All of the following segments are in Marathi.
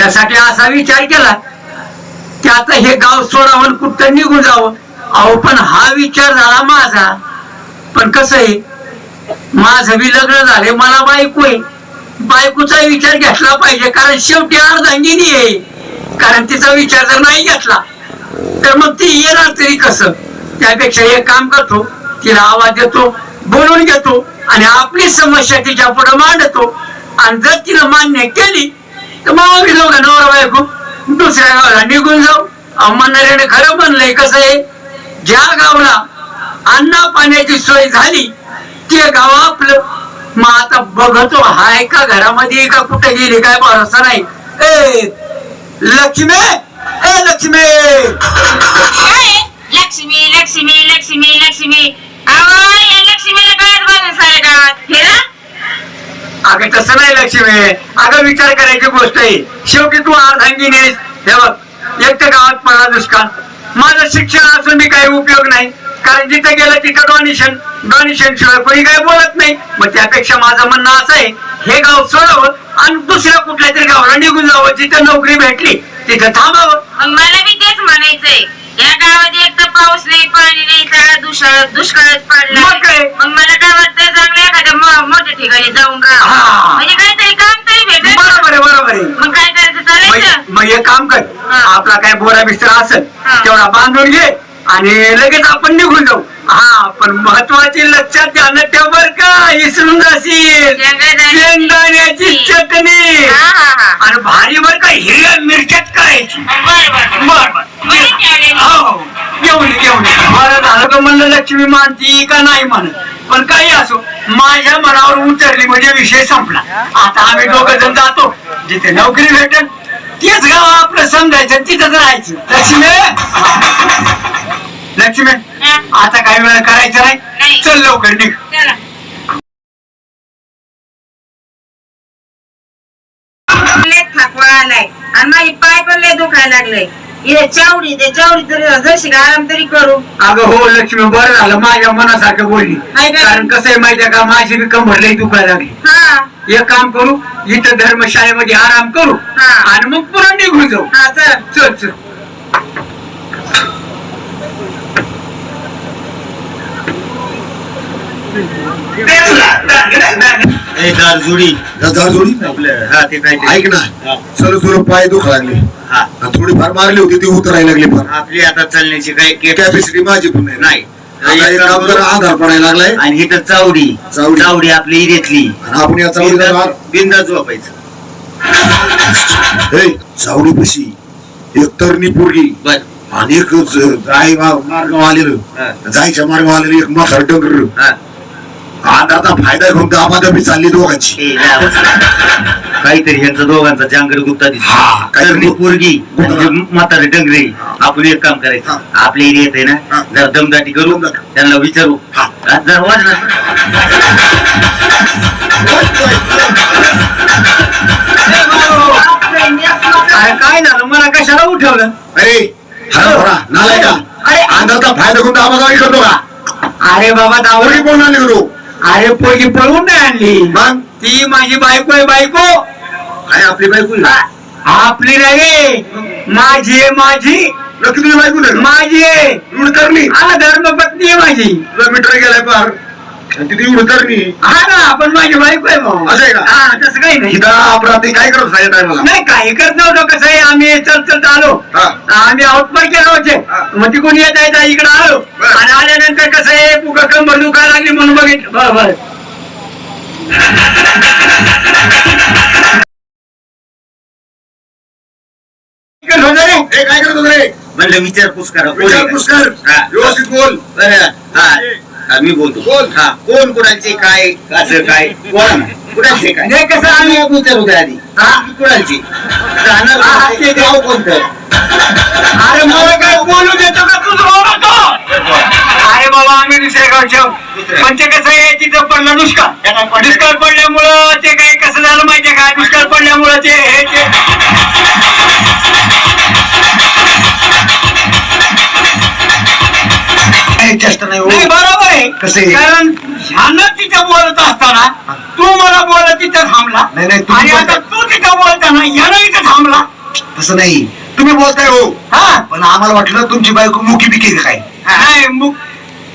त्यासाठी असा विचार केला की आता हे गाव सोडावं कुठं निघून जावं? अहो पण हा विचार झाला माझा. पण कसं आहे माझं बी लग्न झाले मला बायको आहे. बायकोचा विचार घेतला पाहिजे कारण शेवटी अर्धांगिनी आहे. कारण तिचा विचार जर नाही घेतला तर मग ती येणार तरी कसं? त्यापेक्षा एक काम करतो तिला आवाज देतो बोलून घेतो आणि आपली समस्या तिच्या पुढे मांडतो. आणि जर तिनं मान्य केली तर मग जाऊ दोघं नवरा बायको. दुसऱ्या गावाला निघून जाऊ. अहो, खरं म्हणलंय कसं आहे? ज्या गावला अन्ना पाण्याची सोय झाली ते गाव आपलं. मग आता बघतो हाय का घरामध्ये का कुठे गेली काय भरोसा नाही. ए लक्ष्मी! ए लक्ष्मी! लक्ष्मी लक्ष्मी लक्ष्मी लक्ष्मी. अहो या लक्ष्मीला कळत बघा गावात हे ना अगं तसं नाही लक्ष्मी. अगं विचार करायची गोष्ट आहे. शेवटी तू आज नाहीस. हे बघ एक तर गावात पडला दुष्काळ. माझं शिक्षण असून मी काही उपयोग नाही. कारण जिथं गेलं तिथं डॉनेशन डॉनेशन शिवाय कोणी काही बोलत नाही. मग त्यापेक्षा माझं म्हणणं असं आहे हे गाव सोडवं आणि दुसऱ्या कुठल्या तरी गावाला निघून जावं. जिथं नोकरी भेटली तिथं थांबावं. मला बी तेच म्हणायचंय. या गावात एक तर पाऊस नाही पाणी नाही सगळा दुष्काळ दुष्काळच पडला मग काय? मग मला काय वाटतं चांगलं एखाद्या मो- मोठ्या ठिकाणी जाऊन हा. राहा म्हणजे काहीतरी काम तरी भेटेल बरोबर आहे बरोबर आहे मग काय करायचं चालायचं मग मग एक काम कर हा. आपला काय बोरा बिस्तर असेल हा. तेवढा बांधून घे आणि लगेच आपण निघून जाऊ हा पण महत्वाची लक्षात ध्यानात ठेव बर का इसरून जाशील? शेंगदाण्याची. शेंगदाण्याची चटणी. हा हा हा. आणि भारी बर का हिरव्या मिरच्यात करायची? बरं बरं बर. बर बरं. ठेवलेली. हो घेऊन. मला झालं का म्हणलं लक्ष्मी मानती का नाही म्हणत? पण काही असो माझ्या मनावर उतरली म्हणजे विषय संपला. आता आम्ही दोघं जण जातो. जिथे नोकरी भेटेल तेच गाव आपलं समजायचं तिथंच राहायचं. लक्ष्मी! लक्ष्मी. आता काही वेळ करायचं नाही. चल लवकर निघ. चला. लय थकवा आलाय. आणि माझी पाय पण लय दुखायला लागले. इथे चावडी ते चावडी तरी जशी आराम तरी करू. अगं हो लक्ष्मी बरं झालं माझ्या मनासारखं बोलली. काय? कारण कसं आहे माहितीये का? माझी बी कंबर लई दुखायला लागली. हा. एक काम करू इथं धर्मशाळेमध्ये आराम करू हा. आणि मग पुन्हा निघून जाऊ. हा चल. चल चल ए दार जोडी. जोडी? हा ऐक ना. सर थोडं पाय दुखा लागले. हा. थोडीफार मारली होती ती उतरायला लागली फार. आपली आता चालण्याची काही कॅपॅसिटी माझी पण नाही. आधार पडायला लागलाय. आणि ही तर चावडी. चावडी. चावडी आपली इरेतली. आणि आपण या चावडीला बिंदा झोपायचं. हे चावडी पशी. एक तरणी पोरगी. बर. आणि एक ज- जाय मार्ग. आलेलं. जायच्या मार्ग आलेलं एक म्हातार डंगर. आधारचा फायदा घेऊन दाबादाबी चालली दोघांची. काहीतरी ह्यांचा दोघांचा जांगड गुप्ता हा, दिसतो पोरगी. आणि म्हातारे डंगरी आपण एक काम करायचं. आपल्या एरियात आहे हा. ना जरा दमदाटी करू दमदाटी. त्यांना विचारू हा. जरा वाज ना अरे काय झालं मला कशाला उठवलं अरे हरा नालाय का अरे. आधारचा फायदा घेऊन दाबादाबी करतो का अरे बाबा दावडी कोण आली करू अरे पोरगी पळवून नाही आणली. मग? ती माझी बायको आहे बायको. काय आपली बायको आहे? आपली नाही माझी आहे माझी. नक्की तुझी बायको नाही? माझी आहे. करणी हा धर्मपत्नी आहे माझी. तुला मीटर गेलाय पार. तिथे हा ना आपण माझी बायको आहे भाऊ. असं आहे का? हा तसं काही नाही इथं अपराध काय करत सांगितलं मला नाही काही करत नव्हतं कसं आहे आम्ही चल चल आलो हा. आम्ही आउटपर केलो होते हा. मग तिकडून येत आहे इकडे आलो बरं. आणि आल्यानंतर कसं आहे पुका कंबर दुखायला लागली म्हणून बघितलं बरं बरं इकडं होतं रे. हे काय करत होत रे म्हणलं विचारपूस करा कोण आहे का? विचारपूस कर हा. व्यवस्थित बोल बरं, हा, मी बोलतो. बोल. हा. कोण? कुणाचे काय? असं काय? कोण? कुणाचे काय? नाही कसं आम्ही आम्ही विचारू द्या आधी? हा. कुणाची? राहणार हा? ते- ते- गाव कोणतं? अरे मला काय बोलू देतो का तुझं? बोलतो अरे बाबा आम्ही दुसऱ्या गावच्या पण ते कसं आहे तिथं पडलं दुष्काळ. दुष्काळ पडल्यामुळं ते काय कसं झालं माहितीये का? दुष्काळ पडल्यामुळं ते हे ते नाही हो. बरोबर. कसं? कारण ह्यानं तिथं बोलत असताना तू मला बोलत तिथं थांबला. नाही, नाही, तुम्ही आणि आता बोलता. तू तिथं बोलताना यानं इथं थांबला. तसं नाही. तुम्ही बोलताय हो. हा. पण आम्हाला वाटलं तुमची बायको मुकी बिकी का काय? नाही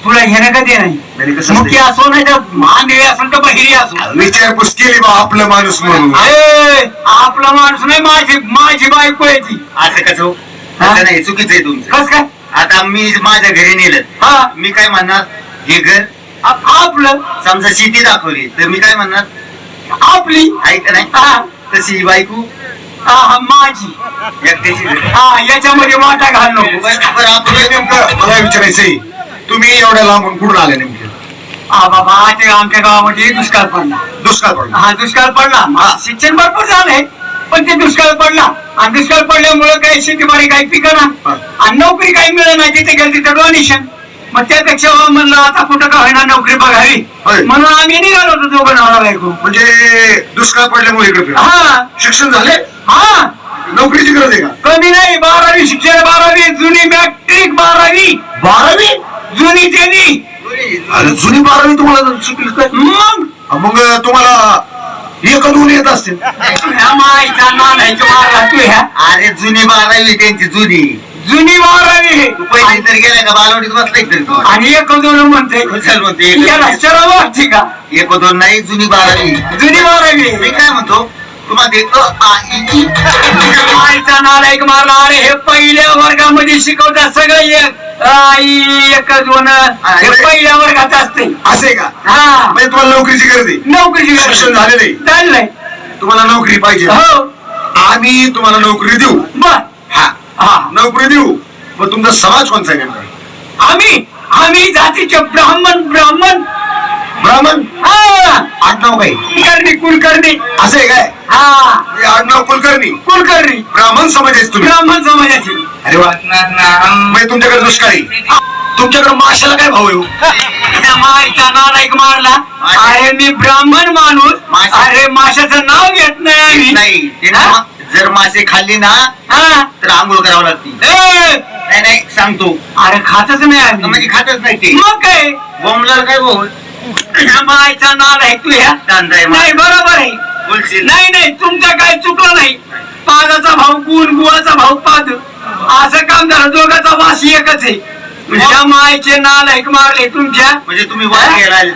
तुला घेणं कधी नाही? नाही कसं असते? असो नाही तर मांगळी असेल तर बहिरी असो. विचारपूस केली बा आपलं माणूस म्हणून. अरे आपला माणूस नाही माझी माझी बायको आहे ती. असं कसं हो? असं नाही चुकीचं आहे तुमचं. कस काय? आता मी माझ्या घरी नेलं. हा. मी काय म्हणणार? हे घर आप- आपलं समजा शेती दाखवली तर मी काय म्हणणार? आपली ऐक नाही? हा. तशी ही बायको. हा हा, माझी. हा याच्यामध्ये वाटा घाल नको. बरं हे नेमकं मला विचारायचंय तुम्ही एवढ्या लांबून कुठून आले नेमके? हा बाबा ते आमच्या गावामध्ये दुष्काळ पडला. दुष्काळ पडला. हा दुष्काळ पडला. मा- शिक्षण भरपूर झालंय पण ते दुष्काळ पडला. आणि दुष्काळ पडल्यामुळे काही शेतीबाडी काही पिकना हा. आणि नोकरी काही मिळत नाही तिथे गेलं तिथं डोनेशन मग त्यापेक्षा म्हणलं आता कुठं का होईना नोकरी बघावी. होय. म्हणून आम्ही निघालो होतो दोघं नवरा बायको. म्हणजे दुष्काळ पडल्यामुळे इकडे. हा. शिक्षण झाले? हा. नोकरीची गरज आहे का? कमी नाही बारावी शिक्षण बारावी जुनी मॅट्रिक बारावी. बारावी? जुनी त्यांनी. अरे जुनी बारावी तुम्हाला शिकली काय मग? मग तुम्हाला एक दोन येत असतील. ह्या माईचा तो मारला तू ह्या. अरे जुनी बारावी त्यांची जुनी. जुनी पहिले आहे. तर गेला का? बालवडीत बसला तर तू आणि एक दोन म्हणते. चल म्हणते एक- याला शरम वाटते का? एक दोन नाही जुनी बारावी जुनी बारावी मी काय म्हणतो? तुम्हाला ते अ, आ, इ, ई. माईचा नालायक मारला. अरे हे पहिल्या वर्गामध्ये शिकवतात सगळं एक. आई, एक दोन. हे पहिल्या वर्गात असते. असे का? हा. म्हणजे तुम्हाला नोकरीची गरज आहे नोकरीची. शिक्षण झालेलं आहे. झालंय तुम्हाला नोकरी पाहिजे. हो. आम्ही तुम्हाला नोकरी देऊ. बर. हा नोकरी देऊ. मग तुमचा समाज कोणता आहे नेमका? आम्ही आम्ही जातीचे ब्राह्मण ब्राह्मण. ब्राह्मण? हा. आडनाव काय? कुलकर्णी कुलकर्णी. असं आहे काय? हा. हे आडनाव कुलकर्णी? कुलकर्णी. ब्राह्मण समाज आहेस तुम्ही. ब्राह्मण समाजाची. अरे वा म्हणजे तुमच्याकडे दुष्काळी. तुमच्याकडे माशाला काय भाव हो? त्या माईचा नालायक मारला. अरे मी ब्राह्मण माणूस. माशा. अरे माशाचं नाव घेत नाही ना? जर मासे खाल्ली ना हा. तर आंघोळ करावं लागते ए, नाही नाही सांगतो अरे खातच नाही आम्ही. म्हणजे खातच नाही ते. मग काय? बोंबलाल काय बोल ह्या माईचा नालायक तू ह्या? कांदा आहे नाही बरोबर आहे. बोलशील. नाही नाही तुमचं काय चुकलं नाही. पादाचा भाऊ गुण गुळाचा भाऊ पाद. असं काम झालं दोघाचा वास एकच आहे. तुझ्या मायचे नालायक मारले तुमच्या म्हणजे तुम्ही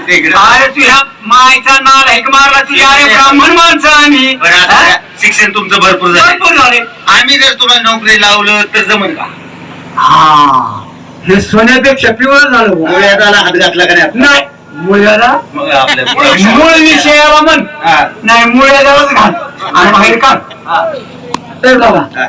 इकडं. अरे तुझ्या मायचा नालायक मारला तुझ्या अरे ब्राह्मण माणसं आम्ही बरं आता हा? शिक्षण तुमचं भरपूर झालं. भरपूर झाले. आम्ही जर तुम्हाला नोकरी लावलं तर जमल का? हा. हे सोन्यापेक्षा पिवळं झालं बुवा. डोळ्यात आला हात घातला का नाही मुळ्याला मग आपल्या मूळ विषयाला म्हण. हा. नाही मुळ्यालाच घाल. आणि बाहेर काढ. हा. तर बाबा हा.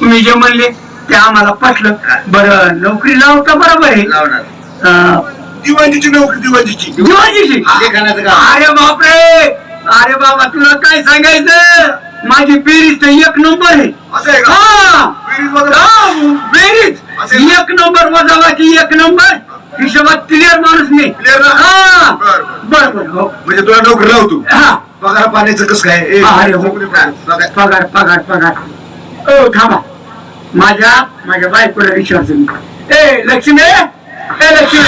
तुम्ही जे म्हणले ते आम्हाला पटलं बरं नोकरी लावता बरोबर आहे. लावणार. अं, दिवाळीची नोकरी दिवाळीची. लेखनाचं काम. अरे बापरे! अरे बाबा तुला काय सांगायचं? माझी बेरीज तर एक नंबर आहे. असं आहे का? हा. बेरीज वजा- हा, बेरीज. असेल. एक नंबर वजावा की एक नंबर. हिशोबात क्लिअर माणूस मी. Clear ना? हा. बरं, बरं. बरं हो. म्हणजे तुला नोकरी लावतो? हा. पगार पाण्याचं कसं काय? ए, अरे हो. नोकरी पाण्याचं. पगार पगार पगार. ओ थांबा. माझ्या माझ्या बायकोला विश्वास ए लक्ष्मी! ए लक्ष्मी!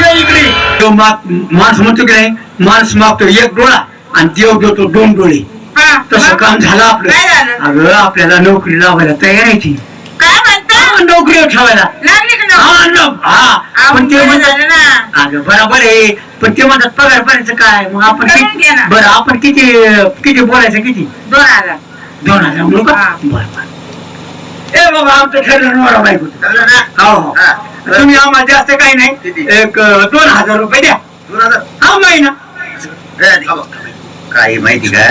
ये इकडे. तो माग माणूस म्हणतो की नाही माणूस मागतो एक डोळा आणि देव देतो दोन डोळे. हा. तसं काम झालं काय झालं? आपलं अगं आपल्याला नोकरी लावायला तयार आहे ती. काय म्हणता? हा, ठेवायला. लागली का हा नोकरी? न- हा पण ते अहो, म्हणतात झालं ना. अगं बरोबर आहे. पण ते म्हणतात पगार पर्यंत काय? मग आपण करून किती ना. बरं आपण किती किती बोलायचं किती? दोन हजार. दोन हजार म्हणू का हा. बरं बरं. ए बाबा आमचं ठरलं नवरा बायको ठरलं ना? हो हो हा. तुम्ही आम्हाला जास्त काही नाही किती? एक अं, दोन हजार रुपये द्या दोन हजार. हा महिना थांबा. काय माहिती का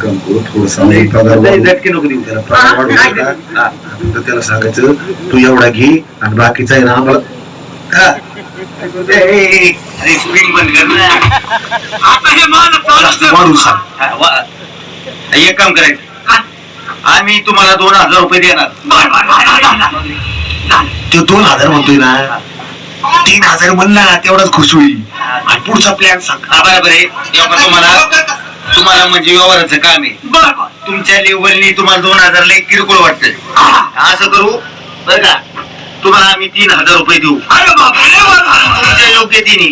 करू थोडंसं नाही, पगार लय वाढवू. झटके नको देऊ त्याला हा? हा. तर त्याला सांगायचं तू एवढा घे आणि बाकीचा आहे ना आम्हाला हा. ए, ए, ए, अरे स्क्रीन बंद कर ना. आता हे माल चालू वाढवून सांग हा, वा- एक काम करायचं आम्ही तुम्हाला दोन हजार रुपये देणार बर बर बर, बर, बर, बर. ते दोन हजार म्हणतोय ना तीन हजार म्हणला तेवढाच खुश होईल. आणि पुढचा प्लॅन सांग. हा बरोबर आहे तुम्हाला? तुम्हाला म्हणजे व्यवहाराचं काम आहे. बर बर. तुमच्या लेवलनी तुम्हाला दोन हजार लई किरकोळ वाटतं हा. असं करू? बरं का? तुम्हाला आम्ही तीन हजार रुपये देऊ. अरे बाप रे, बर, बर, बर. तुमच्या योग्यतेने.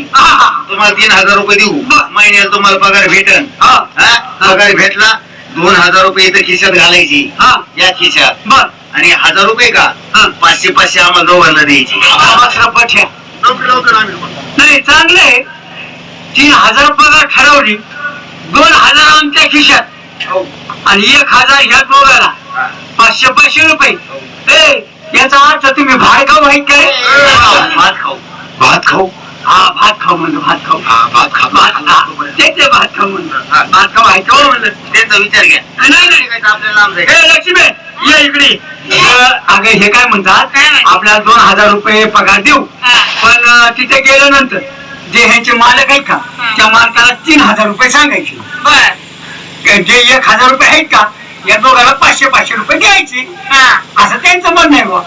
तुम्हाला तीन हजार रुपये देऊ. महिन्याला तुम्हाला पगार भेटन. हा. हा? पगार भेटला दोन हजार रुपये इथं खिशात घालायची. हा. या खिशात. बर. आणि हजार रुपये का? हा. पाचशे पाचशे आम्हाला दोघांना द्यायची. नाही चांगलंय. तीन हजार पगार ठरवली. दोन हजार आमच्या खिशात. आणि एक हजार ह्या दोघाला पाचशे पाचशे रुपये. ए याचा अर्थ तुम्ही भाड खाऊ आहेत काय? भात खाऊ. भात खाऊ? हा भात खाऊ म्हणलं भात खाऊ. हा भात खा भात खा ते ते भात खाऊ म्हणलं. भात खाऊ का हो म्हणलं? त्यांचा विचार घ्या. नाही नाही आपल्याला लांब जायचं. हे लक्ष्मी ये इकडे. अगं हे काय म्हणतात? काय म्हणतात? आपल्याला दोन हजार रुपये पगार देऊ. हा. पण अं, तिथे गेल्यानंतर जे ह्यांचे मालक आहेत का हा. त्या मालकाला तीन हजार रुपये सांगायचे. बर. जे एक हजार रुपये आहेत का या दोघांना पाचशे पाचशे रुपये द्यायचे. हा. असं त्यांचं म्हणणं आहे बुवा.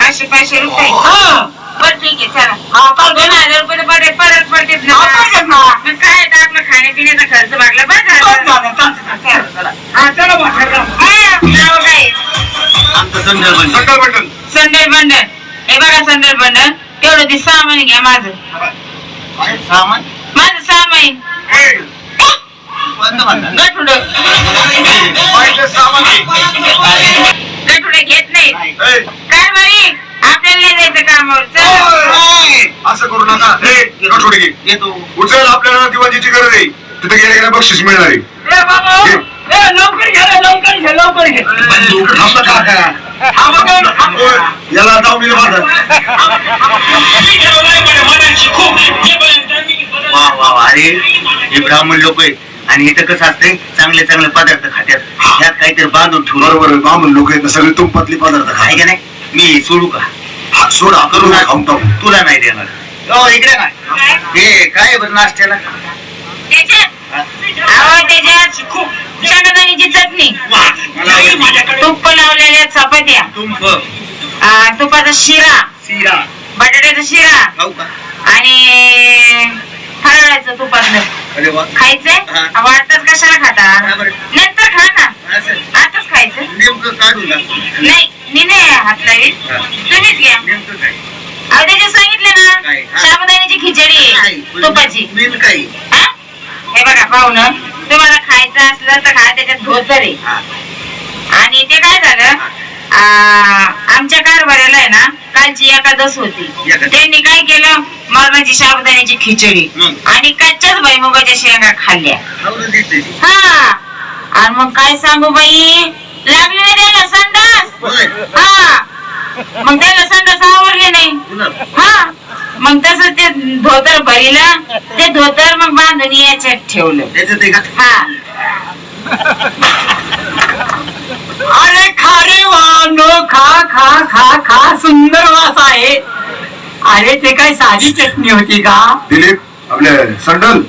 पाचशे पाचशे रुपये. हा. बर ठीक आहे चला हा, चालतंय दोन ना. हजार रुपये तर परत परत पडतेच ना हा, पडतात ना. मग काय आपलं खाण्यापिण्याचा खर्च भागला झालं. झालं, चला. हा, चला बुवा, चला. हा, नाव काय आमचं संदर्भ म्हणजे. संकल्प मंडळ. संदल बंडल हे बघा संदल बंडल तेवढं ते सामान घ्या माझं काय सामान माझं सामान कोणतं म्हणतात? गठुड बाईचं सामान घे. गठुड घेत नाही ए, काय बरी आपल्याला जायचं कामावर! असं करू नका. हे येतो उचल आपल्याला दिवाळीची गरज आहे तिथे गेल्या गेल्या बक्षीस मिळणार आहे. लवकर घ्या लवकर घ्या लवकर घ्या याला बांधा वा वा वा. अरे हे ब्राह्मण लोक आहेत. आणि इथं कसं असतंय चांगले चांगले पदार्थ खात्यात. ह्यात काहीतरी बांधून ठेवलं बरोबर बामण लोक आहेत सगळे तुंपातली पदार्थ खाय का नाही? मी सोडू का? सोडा करू नका. खाऊन टाकू तुला नाही देणार. हो इकडे काय? हे काय बरं नाश्त्याला? चटणी. तुप्प लावलेल्या चपात्या. आ, तुपाचा शिरा. शिरा. बटाट्याचा शिरा. खाऊ का? आणि फराळाचं तुपातलं अरे वा. खायचंय? हा. वाटतात कशाला खाता? हा बरं. नंतर खा ना. असं. आताच खायचं. नेमकं काढू ना. नाही मी नाही हात लावीत हा. तुम्हीच घ्या नेमकं काय अहो त्याच्यात सांगितलं काय? ना हा. साबुदाण्याची खिचडी काय? तुपाची मेन काय हा? हे बघा पाहुणं तुम्हाला खायचं असलं तर खा त्याच्यात धोतर आहे हा. आणि ते काय झालं आ, आमच्या कारभाराला आहे ना कालची एकादश होती. त्यांनी काय केलं मरणाची साबुदाण्याची खिचडी हं. आणि कच्च्याच भैमुगाच्या शेंगा खाल्ल्या ती. हा आणि मग काय सांगू बाई लागली त्याला संडास. हा. मग त्याला संडास आवडले नाही. हा. मग तसं ते धोतर भरीलं ते धोतर मग बांधून याच्यात ठेवलं. त्याचं हा. अरे खा रे वांडो खा खा खा खा सुंदर वास आहे. अरे ते काय साधी चटणी होती का? दिलीप आपल्या संडल.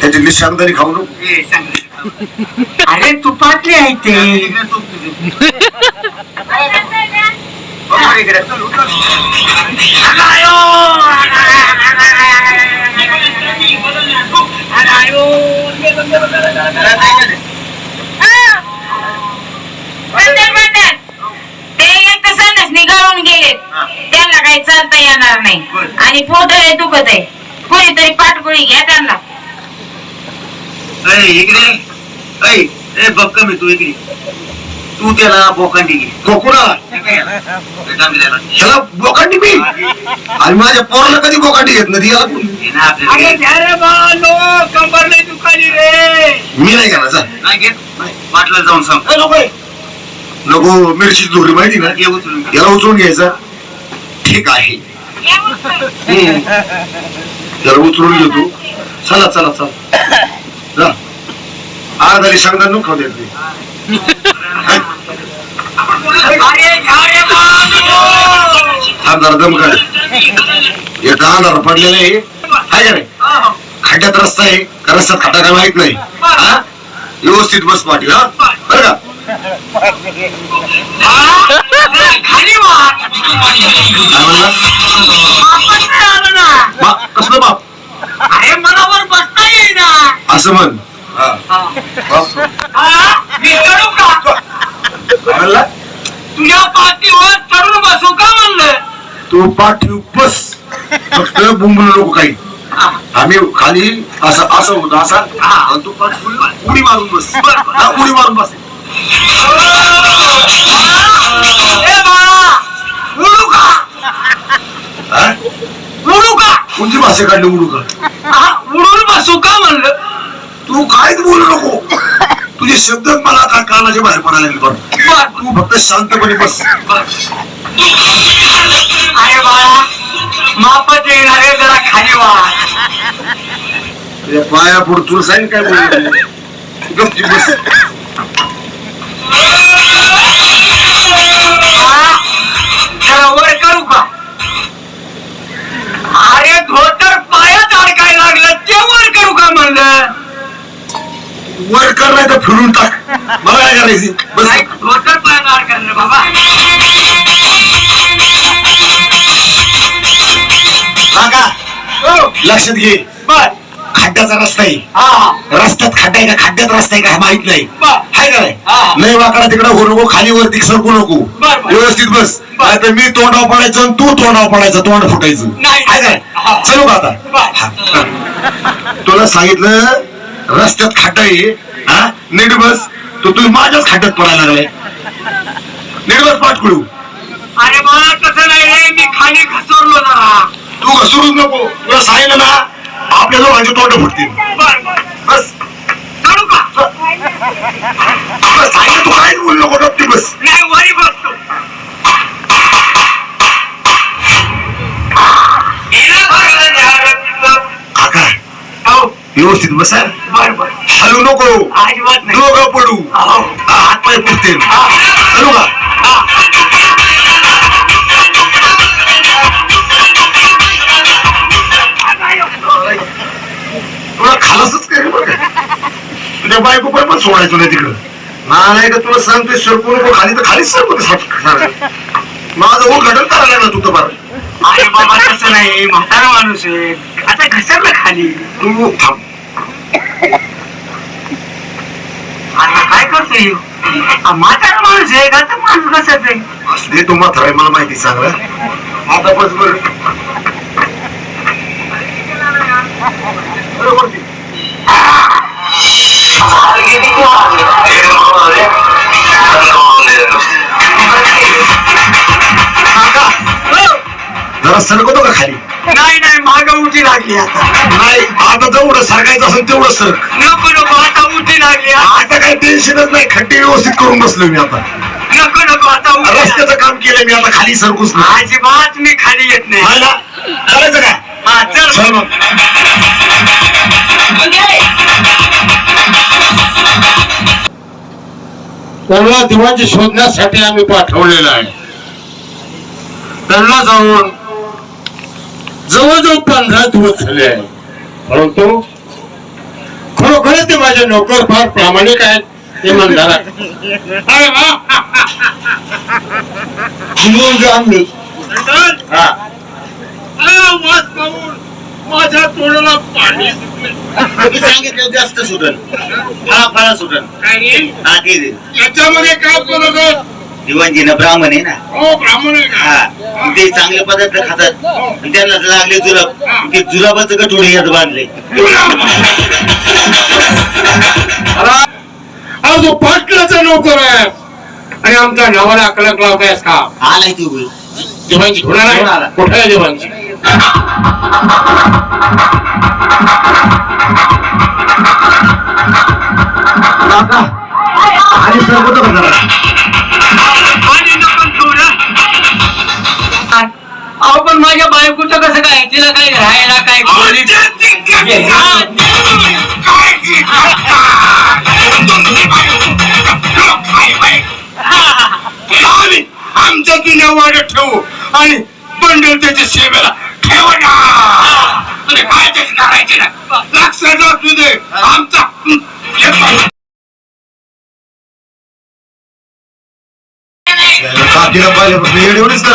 त्याच्यातली शांगदारी खाऊ नको. अरे तुपातली आहे ते. एक निघालून गेलेत. हा. त्यांना काही चालता येणार नाही. आणि पोट आहे दुखत आहे कोणीतरी पाठगोळी घ्या त्यांना. इकडे. ऐ, ए बक्क मी तू इकडे तू त्याला बोकांडी घे कोकुळा हे काय याला? हे डांबल्याला. त्याला बोकांडी मी आणि माझ्या पोराला कधी बोकांडी घेत नाही याला कोणी- हे ना आपल्याला अरे घे. घ्या रे कंबर नाही दुखाली रे मी नाही घेणार जा नाही घेत नाही. पाटला जाऊन सांग ए, नको मिरची धुरी माहिती ना उचलून घे. याला उचलून घ्यायचा ठीक आहे या उचलून. हम्म. त्याला उचलून घेतो चला चला चला जा अर्धाली शांगदार नको खाऊ देत अरे घ्या रे बांडो थांब जरा दम कर हे कांदा पडलेलं आहे. हाय का नाही? खड्ड्यात रस्ता आहे. का रस्त्यात खड्डा काय माहीत नाही? हा? व्यवस्थित बस पाटील हा? बरं का? काय म्हणला? बाप कसलं बाप? अरे मनावर बसता येईना. असं म्हण. हा. हा? म्हणला तुझ्या पाठीवर चढून बसू का म्हणलं? तू पाठीव बस. फक्त बुंबल नको काही. आम्ही खाली असं असं होतं असा. आणि तू पाठ उडी- मारून बस. हा, उडी मारून बस. उडू का? हा? उडू का? कोणती भाषा काढली उडू का? हा, उडून बसू का म्हणलं? तू काहीच बोलू नको. तुझे शब्द मला का कानाच्या बाहेर पडायला लागले बरं बर. तू फक्त शांतपणे बस. अरे बाळा मापत येणार आहे जरा खाली वा पाया पुढे तुला सांग काय बोलू गपची बस? जरा वर करू का? अरे धोतर पायात अडकायला लागलं ते वर करू का म्हणलं? वर कर नाही तर फिरून टाक. मला काय करायची? बस. नाही, बाबा. काका हो. लक्षात घे. बर. खड्ड्याचा रस्ता आहे. रस्त्यात खड्डा आहे का? खड्ड्यात रस्ता आहे का? हे माहीत नाही. हाय का नाही? हा. लय वाकडा तिकडे हो नको खाली वरती सरकू नको. व्यवस्थित बस. नाही तर मी तोंडाव पडायचं आणि तू तोंडाव पडायचं तोंड फुटायचं. नाही. हाय का. नाही? चलू का आता. तुला सांगितलं रस्त्यात खड्डा आहे हा? नीट बस. तो तुम्ही माझ्याच खड्ड्यात पडायला लागलाय. नीट बस पाठकुळू अरे मला तसं नाही मी खाली घसरलो जरा. तू घसरूच नको. तुला सांगितलं ना आपल्या दोघांचे तोंड फुटतील. बस. चढू का? सांगितलं तू काहीच बोलू नको गप्पी बस. नाही वरी बसतो. काका हो. व्यवस्थित बसा. हलू नको. अजिबात नाही. दोघं पडू. हात पाय पुसतील हा. हलू का? तुला खालासच काय बघ तुझ्या बायको पण पण सोडायचो नाही तिकडं. ना नाही का तुला सांगतोय सरकू नको खाली तर खालीच सरकू माझं उद्घाटन करायला लागलं तू तर बरं. अरे बाबा तसं नाही म्हातारा माणूस आहे. आता घसरला खाली. तू थांब. आता काय करतोय म्हातारा माणूस आहे का? तर माणूस कसं आहे तू आहे, मला माहिती सांग. आता बस बरं. बरोबर जरा सरकवतो का खाली? नाही नाही माग उठी लागली आता. नाही आता जेवढं सरकायचं असेल तेवढं सर. नको नको आता उठी लागली आता. काही टेन्शनच नाही खड्डे व्यवस्थित करून बसलो मी आता. नको नको आता उठी लागली. रस्त्याचं काम केलं मी आता खाली सरकूच नाही. अजिबात मी खाली येत नाही. ना? करायचं काय? हा चल. चल मग. त्यांना दिवाची शोधण्यासाठी आम्ही पाठवलेलं आहे. त्यांना जाऊन जवळजवळ पंधरा दिवस झाले आहे. परंतु खरोखर ते माझे नोकर फार प्रामाणिक आहेत इमानदार हा. माझ्या तोंडाला पाणी सांगितलं जास्त सुटल. हा फळा सुटल. हा दे. याच्यामध्ये काय आहे? दिवाणजीनं ब्राह्मण आहे ना. हो ब्राह्मण आहे का हा. ते चांगले पदार्थ खातात. आणि त्यांना लागले जुलाब ते जुलाबाचं गठोडे यात बांधले. हा जो पाटलाचा नोकर आहे. आणि आमच्या नावाला अकलक लावतायस का? आलाय तू देवांची होणार आला. आहे कुठे आहे देवांची काका खाली सरकवतो अहो पण माझ्या बायकोचं कसं काय? तिला काय राहायला काय हा. आमच्या जुन्या वाड्यात ठेवू आणि बंडल त्याच्या सेवेला ठेवू ना. आणि काय त्याची करायची ना लक्षात असू दे. आमचा करायला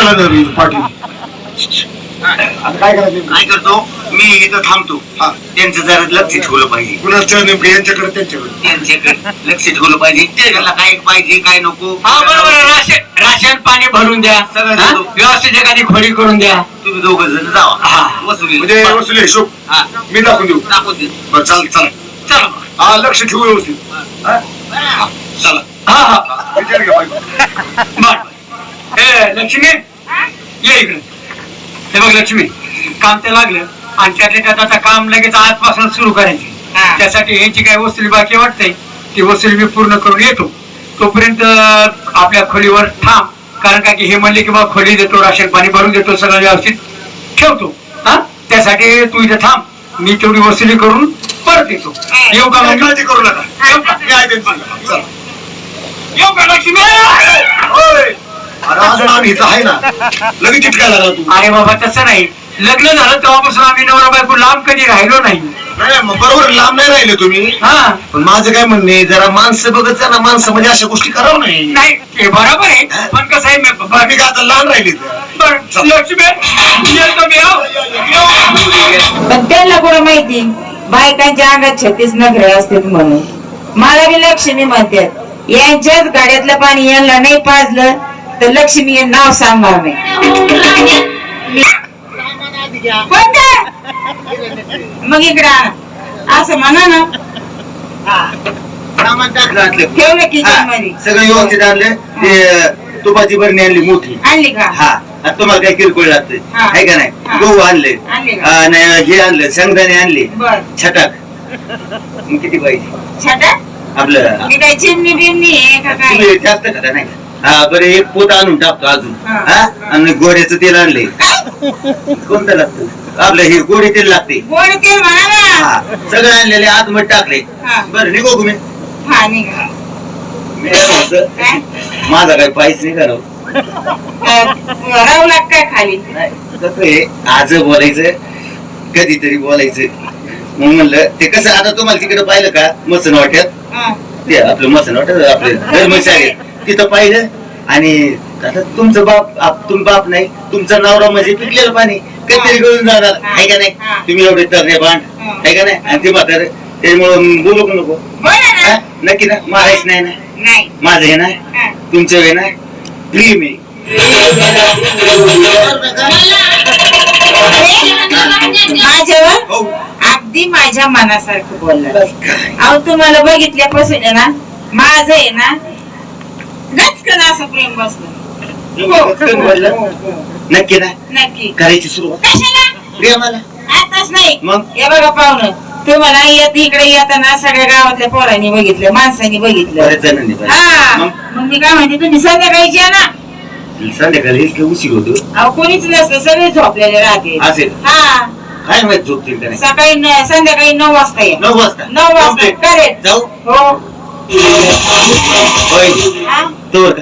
आता काय करायचं? काय करतो? मी इथं थांबतो. हा. त्यांचं जरा लक्ष ठेवलं पाहिजे. कुणाचं नेमकं यांच्याकडे त्यांच्याकडे. त्यांच्याकडे लक्ष ठेवलं पाहिजे. त्याला काय पाहिजे काय नको. हा बरोबर आहे. राशन राशन पाणी भरून द्या. सगळं हा? देतो. व्यवस्थित एखादी खोली करून द्या. तुम्ही दोघ जण जावा. हा. वसुली. म्हणजे वसुली हिशोब. हा. मी दाखवून देऊ. दाखवून दे बरं चाल चला चला. हा लक्ष ठेवू व्यवस्थित. हा? हा, चला. हा हा. विचार घ्या बायको. बर. ए लक्ष्मी. ये इकडे. हे बघ लक्ष्मी काम ते लागलं. आणि त्यातल्या त्यात आता काम लगेच आजपासून सुरू करायचे. हा. त्यासाठी ह्याची काही वसुली बाकी वाटते ती वसुली मी पूर्ण करून येतो. तोपर्यंत आपल्या खोलीवर थांब. कारण का की हे म्हणले की बा खोली देतो राशन पाणी भरून देतो सगळं व्यवस्थित ठेवतो. हा? त्यासाठी तू इथे थांब. मी तेवढी वसुली करून परत येतो. येऊ का काय मग? काळजी करू नका. येऊ का? मी आहे त्यांचं. चला. येऊ का लक्ष्मी? ओय! इथं आहे ना लगेच चिटकायला लागला तू. अरे बाबा तसं नाही. लग्न झालं तेव्हापासून आम्ही नवरा बायको लांब कधी राहिलो नाही. नाही मग बरोबर लांब नाही राहिले तुम्ही. हा. पण माझं काय म्हणणे जरा माणसं बघत जा ना माणसं म्हणजे अशा गोष्टी करावं नाही. नाही ते बरोबर आहे. पण कसं आहे मी- ब- मी काय आता लहान राहिली. बरं, लक्ष्मी येतो मी, हो. येऊ. पण त्यांना कोण माहिती? बायकांच्या अंगात छत्तीस नखरे असतात म्हणून. मला बी लक्ष्मी म्हणतात यांच्याच गाड्यातलं पाणी यांना नाही पाजलं तर लक्ष्मी हे नाव नाही कोणतं? मग इकडे. असं म्हणा ना. सामान टाकलं आतलं. ठेवलं किचन हा, मध्ये सगळं व्यवस्थित आणलं. ते तुपाची बरणी आणली मोठी. आणली का? हा. आता तुम्हाला काय किरकोळ लागतं हा. आहे का नाही? हा. गहू आणले. आणले का? आणि हे आणलं शेंगदाणे आणले. बर. छटाक. मग किती पाहिजे? छटा आपलं. मी काय चिमणी बिमणी आहे का काय? तुम्ही जास्त खाता नाही का? हा बरं एक पोत आणून टाकतो अजून. हा. आणि गोड्याचं तेल आणलंय. कोणतं लागतं? आपलं हे गोडे तेल लागते गोड हा सगळं आणलेले आतमध्ये टाकले. हा. बरं निघो तुम्ही हा निघा. मी काय म्हणतो, काय माझा काही पायच नाही करावं. काय, राहू लाग काय खाली? कसं आहे आज बोलायचं कधीतरी बोलायचं. म्हणून म्हणलं ते कसं आता तुम्हाला तिकडे पाहिलं का मसन वाट्यात? हा. ते आपलं मसन वाट्यात आपलं धर्मशाळेत. तिथं पाहिलं. आणि आता तुमचं बाप आप- तुम बाप नाही तुमचा नवरा म्हणजे पिकलेलं पाणी. काहीतरी गळून जाणार. आहे का नाही? हा. तुम्ही एवढे तरणे बांध. हा. आहे का नाही? आणि ते म्हातारे त्यामुळं बोलू का नको. बोला हा? ना नक्की ना? मारायच नाही ना? नाही. माझं हे ना हा. तुमचं हे ना प्रेम आहे. माझ्यावर हो. अगदी माझ्या मनासारखं बोलला. अहो तुम्हाला बघितल्यापासून आहे ना माझं आहे ना गचकन असं प्रेम बसलं? नक्की ना नक्की करायची सुरुवात कशाला प्रेमाला आताच नाही मग? हे बघा पाहुणं तुम्हाला येत इकडे येताना सगळ्या गावातल्या पोरांनी बघितलं माणसांनी बघितलं जणांनी. हा मग मग मी काय म्हणते तुम्ही संध्याकाळी या ना संध्याकाळी इतकं उशीर होतो अहो कोणीच नसतं सगळे झोपलेले राहते असेल हा काय माहीत झोपतील का नाही सकाळी न- संध्याकाळी नऊ वाजता या नऊ वाजता नऊ वाजता Complete. करेक्ट जाऊ हो होय हा? Do it.